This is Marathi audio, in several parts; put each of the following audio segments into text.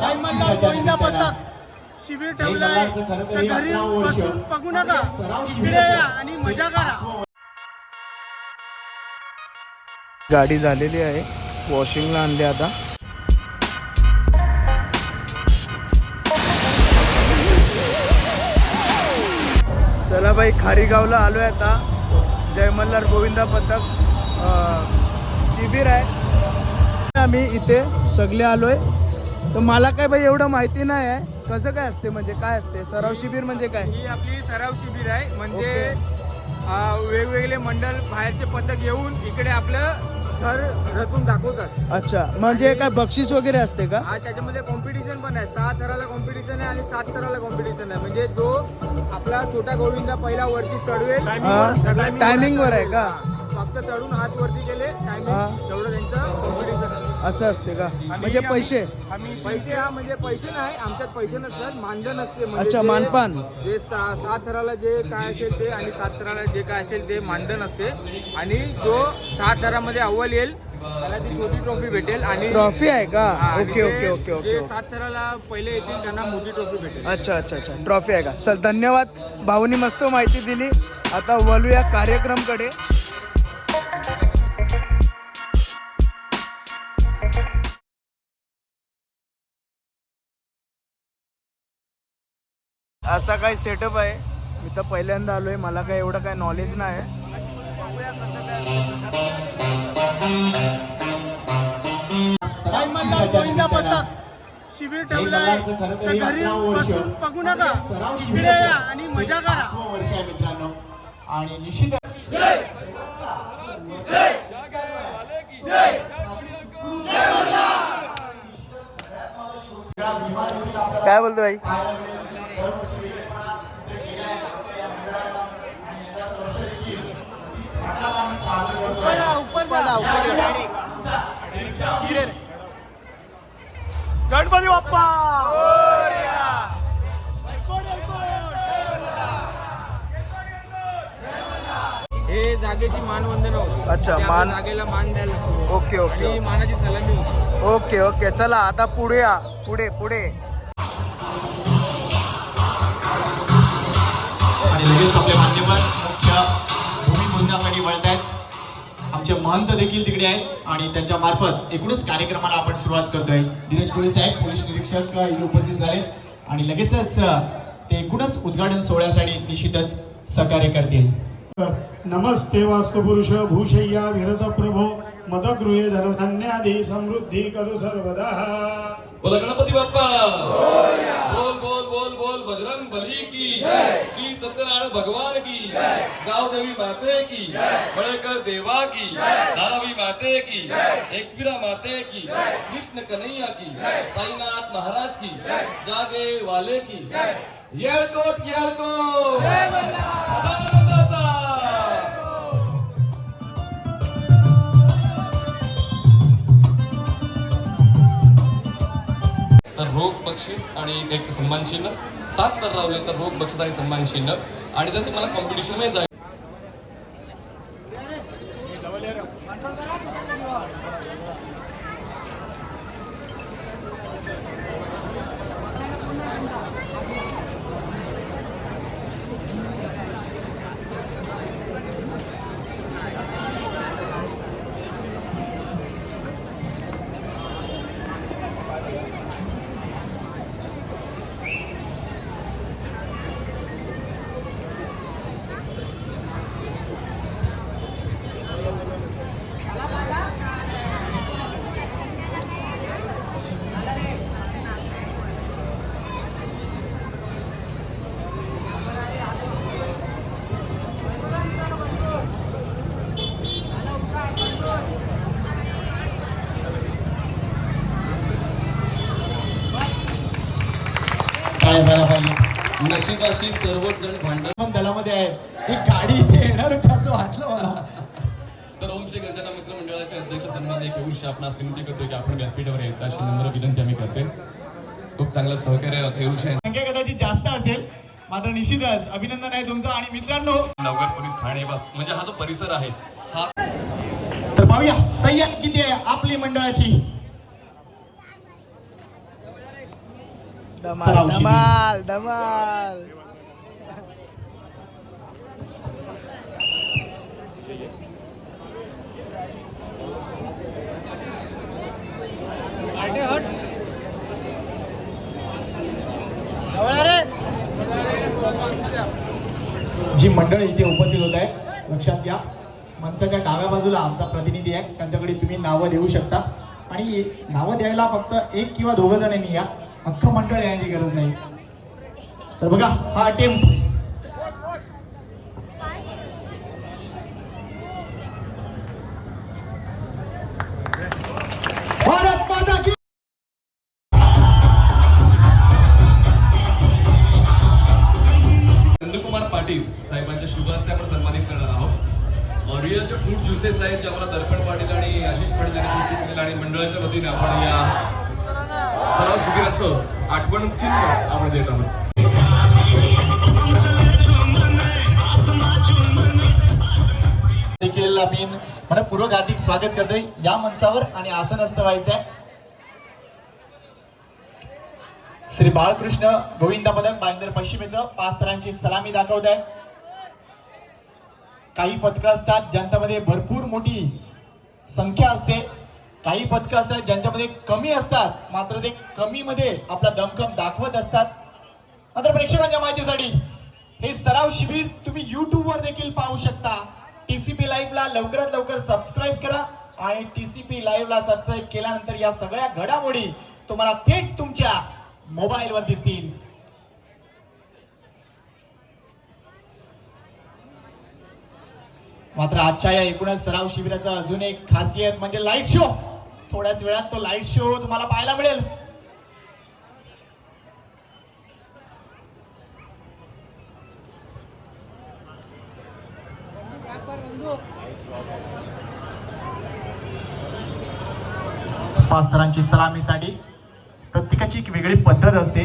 जय मल्हार गोविंदा पथक शिबिर ठेवलं आहे तर घरी बसून बघू नका. इकडे या आणि मजा करा. गाडी झालेली आहे. वॉशिंगला आणली आता. चला बाई खारीगावला आलोय आता. जय मल्हार गोविंदा पथक. शिबिर आहे. आम्ही इथे सगळे आलोय. तर मला काय बाई एवढं माहिती नाही आहे कसं काय असते म्हणजे काय असते सराव शिबिर म्हणजे काय ही आपली सराव शिबिर आहे म्हणजे वेगवेगळे मंडळ बाहेरचे पथक येऊन इकडे आपलं घर रचून दाखवतात अच्छा म्हणजे काय बक्षीस वगैरे असते का आज त्याच्यामध्ये कॉम्पिटिशन पण आहे सहा थराला कॉम्पिटिशन आहे आणि सात थराला कॉम्पिटिशन आहे म्हणजे जो आपला छोटा गोविंदा पहिला वरती चढवेल हा. सगळ्यांनी Timing वर आहे. का? हा. फक्त चढून हात वरती केले हा. टायमिंग तेवढं त्यांचं असं असते का? म्हणजे पैसे? आम्ही पैसे हा म्हणजे पैसे नाही आमच्यात पैसे नसतात मानधन असते. म्हणजे अच्छा, जे- मानपान. जे सा- सात थराला जे काय असेल ते आणि सात थराला जे काय असेल ते मानधन असते. आणि जो सात थरामध्ये अव्वल येईल त्याला ती छोटी ट्रॉफी भेटेल आणि ट्रॉफी आहे का? हा, आणि ओके जे- ओके ओके ओके जे ओके. सात थराला पहिले येतील त्यांना मोठी ट्रॉफी भेटेल. अच्छा अच्छा अच्छा. ट्रॉफी आहे का? चल धन्यवाद. भाऊनी मस्त माहिती दिली. आता वळूया कार्यक्रमकडे. असा काही सेटअप आहे. मी तर पहिल्यांदा आलोय मला काय एवढं काय नॉलेज नाही. काय गोविंदा पथक शिबिर ठेवलं आहे. घरी बसून बघू नका. इकडे या आणि मजा करा. वर्ष आहे मित्रांनो. आणि निश्चित काय बोलतो भाई? गणपती बाप्पा! हे जागेची मानवंदन होती. अच्छा, मान- जागेला मान द्यायला लागतो ओके ओके आणि मानाची सलामी होती. Okay okay. चला आता पुढे या. पुढे पुढे. आणि लगेच आपले मान्यवर मुख्य भूमिपूजनासाठी वळत महंत देखील तिकडे आहेत आणि त्यांच्या मार्फत एकूणच कार्यक्रमाला आपण सुरुवात करतोय. धीरज कोळी साहेब पोलीस निरीक्षक इथे उपस्थित झाले. आणि लगेचच ते एकूणच उद्घाटन सोहळ्यासाठी निश्चितच सहकार्य करतील. नमस्ते वास्तुपुरुष भूषय्या विरत प्रभो मदगृहे धनधान्यादी समृद्धी करू सर्वदा. बोला गणपती बाप्पा. बोल बोल बोल बोल बजरंग बली की सत्यनारायण भगवान की। गाव देवी माते की। बळेकर देवा की। धारावी माते की। एकविरा माते की। कृष्ण कन्हैया की। साईनाथ महाराज की। जागे वाले की। येळकोट येळकोट. तर रोख बक्षीस आणि एक सन्मान चिन्ह सात तर रावले तर रोख बक्षीस आणि सन्मान चिन्ह आणि जर तुम्हाला कॉम्पिटिशनमध्ये जायचं नशिबाशी सर्वच जण भांडण. पण दलामध्ये आहे. ही गाडी इथे येणार होती असं वाटलं मला. तर ओम श्री गजानन मित्र मंडळाचे अध्यक्ष सन्मान एक येऊशी आपणास विनंती करतोय की आपण व्यासपीठावर यायचं. अशी नम्र विनंती आम्ही करतोय. खूप चांगलं सहकार्य संख्या कदाचित जास्त असेल मात्र निश्चितच अभिनंदन आहे तुमचं आणि मित्रांनो. नगर पोलीस ठाणे म्हणजे हा जो परिसर आहे हा तर पाहूया तयारी किती आहे आपली मंडळाची? धमाल. धमाल धमाल. जी मंडळी इथे उपस्थित होत आहे लक्षात घ्या. मंचाच्या डाव्या बाजूला आमचा प्रतिनिधी आहे. त्यांच्याकडे तुम्ही नावं देऊ शकता. आणि नावं द्यायला फक्त एक किंवा दोघं जणांनी या. अख्खं मंडळ यायची गरज नाही. तर बघा हा टीम भारत माता की आपण देत आहोत. देखील आम्ही म्हणजे हार्दिक स्वागत करतोय. या मंचावर आणि आसन आसनस्थ व्हायचंय श्री बाळकृष्ण गोविंद पदक बांधर पश्चिमेचं पाच तरांची सलामी दाखवत आहेत. काही पथकं असतात ज्यांच्यामध्ये भरपूर मोठी संख्या असते. काही पथकं असतात ज्यांच्यामध्ये कमी असतात मात्र ते कमीमध्ये आपला दमखम दाखवत असतात. मात्र प्रेक्षकांच्या माहितीसाठी हे सराव शिबिर तुम्ही युट्यूबवर देखील पाहू शकता. टीसीपी लाईव्हला लवकरात लवकर सबस्क्राईब करा आणि टीसीपी लाईव्हला सबस्क्राईब केल्यानंतर या सगळ्या घडामोडी तुम्हाला थेट तुमच्या मोबाईलवर दिसतील. मात्र आजच्या या एकूणच सराव शिबिराचा अजून एक खासियत म्हणजे लाइट शो थोड्याच वेळात तो लाइट शो तुम्हाला पाहायला मिळेल. पाच सरांची सलामीसाठी प्रत्येकाची एक वेगळी पद्धत असते.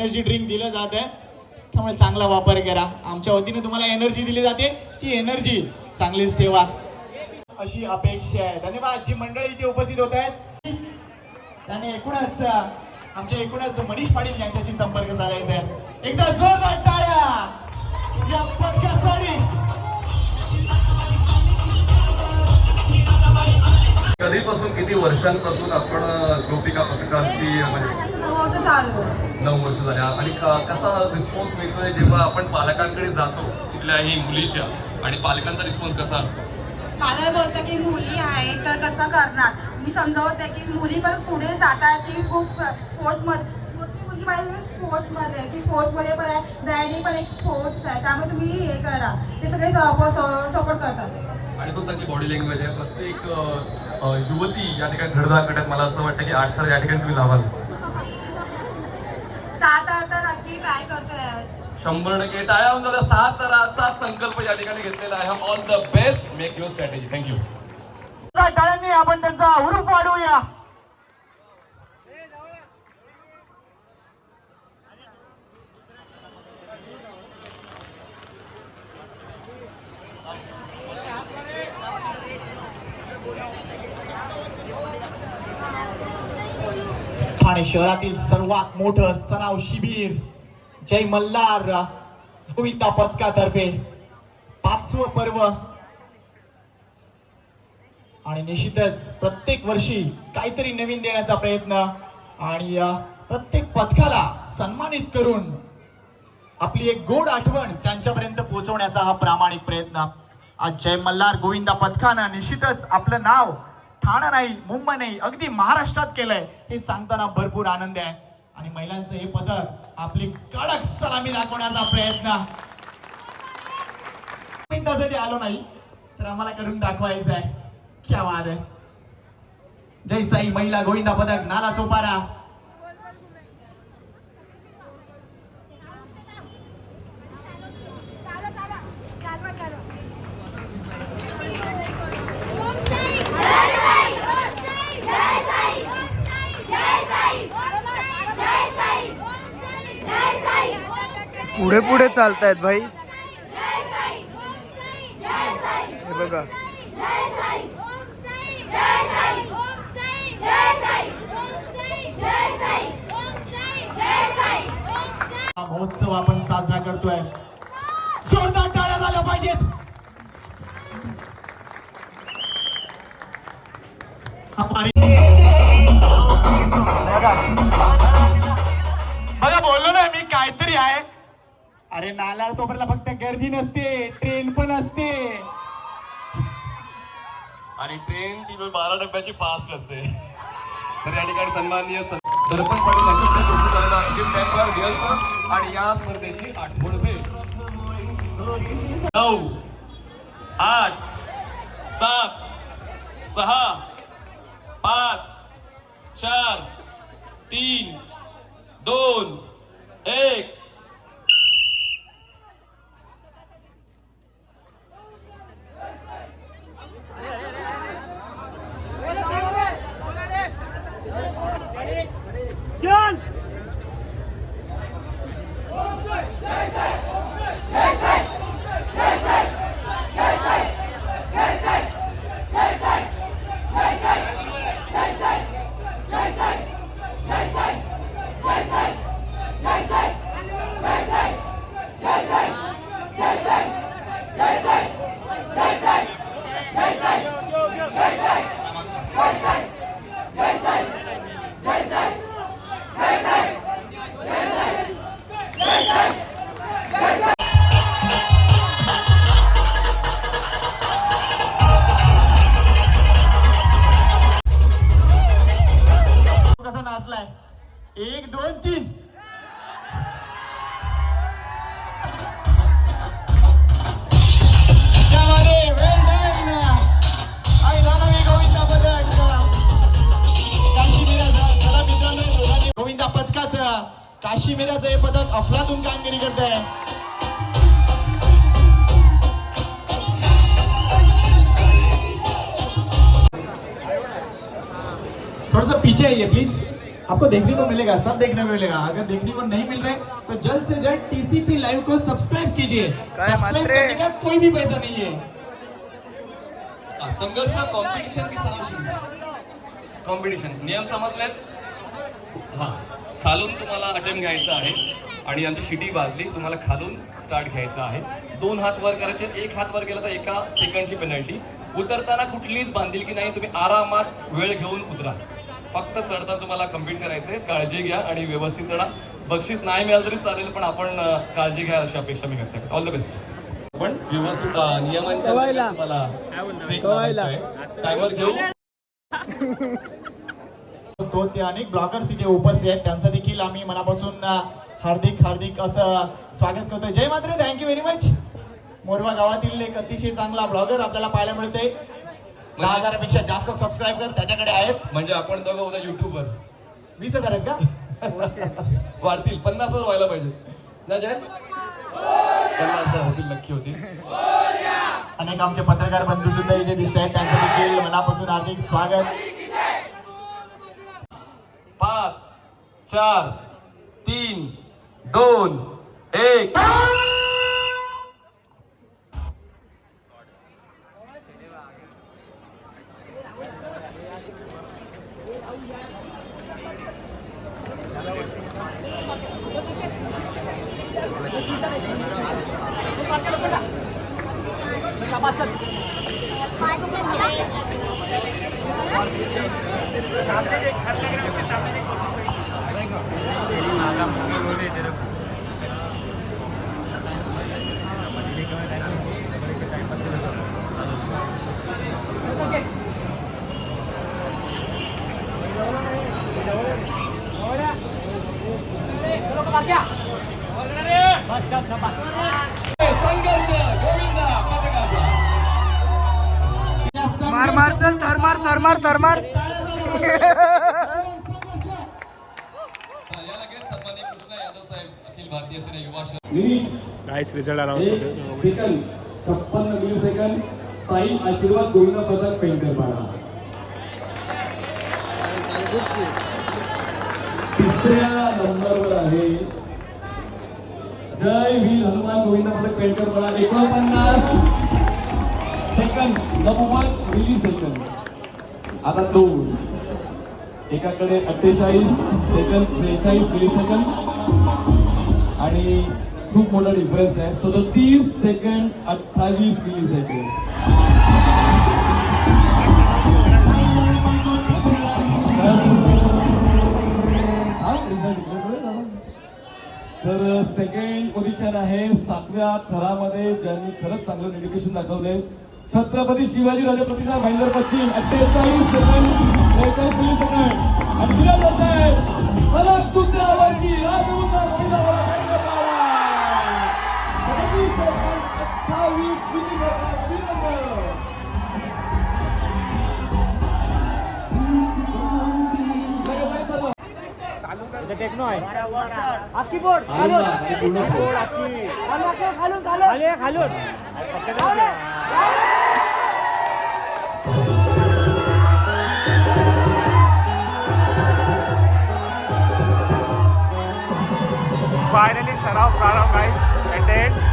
एनर्जी ड्रिंक दिलं जात आहे. त्यामुळे चांगला वापर करा. आमच्या वतीने तुम्हाला एनर्जी दिली जाते. ती एनर्जी चांगलीच ठेवा. अशी अपेक्षा आहे. धन्यवाद. जी मंडळी इथे उपस्थित होत आहेत त्याने एकूणच आमच्या एकूणच मनीष पाटील यांच्याशी संपर्क साधायचा आहे. एकदा जोरदार टाळ्या. या कधीपासून किती वर्षांपासून आपण गोपिका पथकाची म्हणजे वर्ष चालू नऊ वर्ष झाल्या आणि कसा रिस्पॉन्स मिळतोय जेव्हा आपण पालकांकडे जातो कुठल्याही मुलीच्या आणि पालकांचा रिस्पॉन्स कसा असतो? मला बोलतं की मुली आहे तर कसं करणार? मी समजावते की मुली पण पुढे जातात की खूप स्पोर्ट्समध्ये मोस्टली मुलगी पाहिजे स्पोर्ट्समध्ये की स्पोर्ट्समध्ये पण आहे ब्रँडिंग पण एक स्पोर्ट्स आहे त्यामुळे तुम्ही हे करा. ते सगळे सपोर्ट करतात. आणि खूप चांगली बॉडी लँग्वेज आहे. प्रत्येक युवती या ठिकाणी घडदा करतात मला असं वाटतं की आठ या ठिकाणी तुम्ही लावाल सात अर्थ नक्की ट्राय करतो यावेळेस शंभर टक्के टाळ्या होऊन झाल्या सात तराचा संकल्प या ठिकाणी घेतलेला आहे. All the best make your strategy thank you टाळ्यांनी आपण त्यांचा हुरूप वाढवूया. ठाणे शहरातील सर्वात मोठं सराव शिबिर. जय मल्हार. गोविंदा पथकातर्फे पाचवं पर्व. आणि निश्चितच प्रत्येक वर्षी काहीतरी नवीन देण्याचा प्रयत्न आणि प्रत्येक पथकाला सन्मानित करून आपली एक गोड आठवण त्यांच्यापर्यंत पोहोचवण्याचा हा प्रामाणिक प्रयत्न. आज जय मल्हार गोविंदा पथकानं निश्चितच आपलं नाव ठाणा नाही मुंबई नाही अगदी महाराष्ट्रात केलंय हे सांगताना भरपूर आनंद आहे. आणि महिलांचं हे पदक आपली कडक सलामी दाखवण्याचा प्रयत्न. मिनिटासाठी आलो नाही तर आम्हाला करून दाखवायचं आहे क्या वाद आहे. जय साई महिला गोविंदा पदक नाला सोपारा पुढे पुढे चालतायत भाई. हे बघा. महोत्सव आपण साजरा करतोय. जोरदार टाळ्या झाल्या पाहिजेत. अरे नालार सोबरला फक्त गर्दी नसते ट्रेन पण असते. आणि ट्रेन ती बारा डब्याची फास्ट असते. तर या ठिकाणी सन्माननीय दर्पण पाटील आणि या स्पर्धेची आठवण भेट नऊ आठ सात सहा पाच चार तीन दोन एक. पदकाचं काशीमीराचं हे पदक अफलातून कामगिरी करत आहे थोड़ा सा पीछे आइए प्लीज आपको देखने को मिलेगा सब देखने को मिलेगा. अगर देखने को नहीं मिल रहा है तो जल्द से जल्द टीसीपी लाइव को सब्सक्राइब कीजिए. काय सब्सक्राइब मात्रे? करने का कोई भी पैसा नहीं है. हा, संघर्ष कॉम्पिटिशन की सराव कॉम्पिटिशन नियम समजलेत? हा. खालून तुम्हाला अटेम्प्ट घ्यायचा आहे आणि यांची शिटी बाजली तुम्हाला खालून स्टार्ट घ्यायचा आहे. दोन हात वर करायचे एक हात वर गेला तर एका सेकंडची पेनल्टी उतरताना कुठलीच बांधील की नाही तुम्ही आरामात वेळ घेऊन उतरा. फक्त चढताना तुम्हाला कंप्लीट करायचंय काळजी घ्या आणि व्यवस्थित चढा. बक्षीस नाही मिळालं तरी चालेल पण आपण काळजी घ्या अशी अपेक्षा मी करते. ऑल द बेस्ट पण व्यवस्थित नियमांच्या. टायमर घेऊ. तो ते अनेक ब्लॉगर्स इथे उपस्थित आहेत. त्यांचं देखील आम्ही मनापासून हार्दिक हार्दिक असं स्वागत करतोय Jay Matre thank you very much Morva गावातील एक अतिशय चांगला ब्लॉगर आपल्याला पाहायला मिळतोय. दहा हजारापेक्षा जास्त सबस्क्रायबर त्याच्याकडे आहेत. म्हणजे आपण दोघं उद्या युट्यूबवर वीस हजार आहेत का? वाढतील पन्नास वर व्हायला पाहिजे ना जय. पन्नास हजार होतील नक्की होतील. अनेक आमचे पत्रकार बंधू सुद्धा इथे दिसत आहेत त्यांचं देखील मनापासून हार्दिक स्वागत. पाच चार तीन दोन एक. संघर्ष मार मार चल थरमार थरमार थरमार काहीच रिझल्ट आला एक सेकंद छप्पन्न मिली सेकंद साई आशीर्वाद गोविंद पदक पेंटर बाळा तिसऱ्या नंबरवर आहे. जय वीर हनुमान गोविंद पदक पेंटर बाळा एकोणपन्नास सेकंद नव्वद मिली सेकंद आता दोन. एकाकडे अठ्ठेचाळीस सेकंद त्रेचाळीस मिली सेकंद आणि खूप मोठा डिफरन्स आहे. सदतीस सेकंड अठ्ठावीस मिली सेकंड तर uh, सेकंड पोझिशन आहे सातव्या थरामध्ये ज्यांनी खरंच चांगलं डेडिकेशन दाखवलंय. छत्रपती शिवाजी राजे प्रतिभा भाईंदर पश्चिम. अठ्ठेचाळीस सेकंड त्रेचाळीस मिली सेकंड आणि दिला जात आहे परत दुसऱ्या वर्षी राजमुद्रा এটা টেক নয় আকি বোর্ড খালো আকি খালো খালো খালো খালো Finally, Saraf Pranav guys attend